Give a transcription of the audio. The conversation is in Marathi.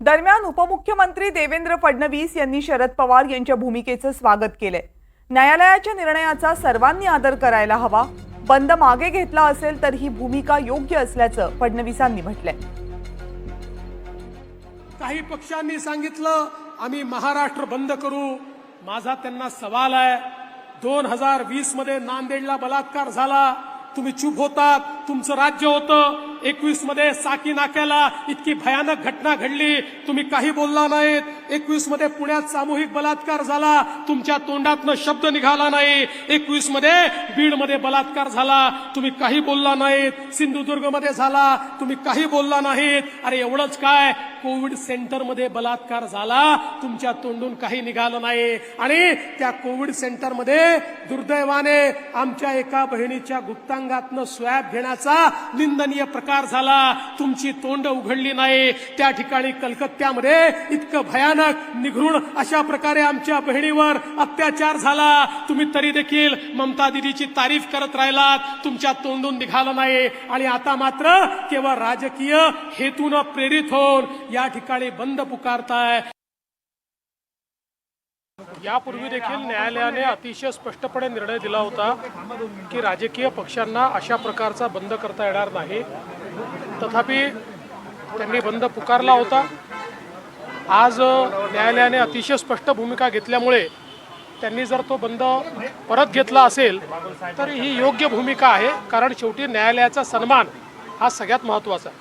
दरम्यान उपमुख्यमंत्री देवेंद्र फडणवीस यांनी शरद पवार यांच्या भूमिकेचं स्वागत केलंय. न्यायालयाच्या निर्णयाचा सर्वांनी आदर करायला हवा. बंद मागे घेतला असेल तर ही भूमिका योग्य असल्याचं फडणवीसांनी म्हटलंय. काही पक्षांनी सांगितलं आम्ही महाराष्ट्र बंद करू. माझा त्यांना सवाल आहे. दोन हजार वीसमध्ये नांदेडला बलात्कार झाला. तुम्ही चूप होतात. तुमचं राज्य होतं. एकवीसमध्ये साकी नाक्याला इतकी भयानक घटना घडली. तुम्ही काही बोलला नाहीत. एकवीसमध्ये पुण्यात सामूहिक बलात्कार झाला. तुमच्या तोंडातनं शब्द निघाला नाही. एकवीसमध्ये बीडमध्ये बलात्कार झाला. तुम्ही काही बोलला नाहीत. सिंधुदुर्गमध्ये झाला. तुम्ही काही बोलला नाहीत. अरे एवढंच काय? कोविड सेंटरमध्ये बलात्कार झाला. तुमच्या तोंडून काही निघालं नाही. आणि त्या कोविड सेंटरमध्ये दुर्दैवाने आमच्या एका बहिणीच्या गुप्तांगातनं स्वॅब घेण्याचा निंदनीय प्रकार प्रकार झाला. तुमची तोंड उघडली नाही. त्या ठिकाणी कलकत्त्यामध्ये इतकं भयानक निघृण अशा प्रकारे आमच्या बहिणीवर अत्याचार झाला. तुम्ही तरी देखील ममता दिदीची तारीफ करत राहिलात. तुमच्या तोंडून निघालं नाही. आणि आता मात्र केवळ राजकीय हेतून प्रेरित होऊन या ठिकाणी बंद पुकारताय. यापूर्वी देखील न्यायालयाने अतिशय स्पष्टपणे निर्णय दिला होता की राजकीय पक्षांना अशा प्रकारचा बंद करता येणार नाही. तथापि त्यांनी बंद पुकारला होता. आज न्यायालयाने अतिशय स्पष्ट भूमिका घेतल्यामुळे त्यांनी जर तो बंद परत घेतला असेल तर ही योग्य भूमिका आहे कारण शेवटी न्यायालयाचा सन्मान हा सगळ्यात महत्त्वाचा आहे.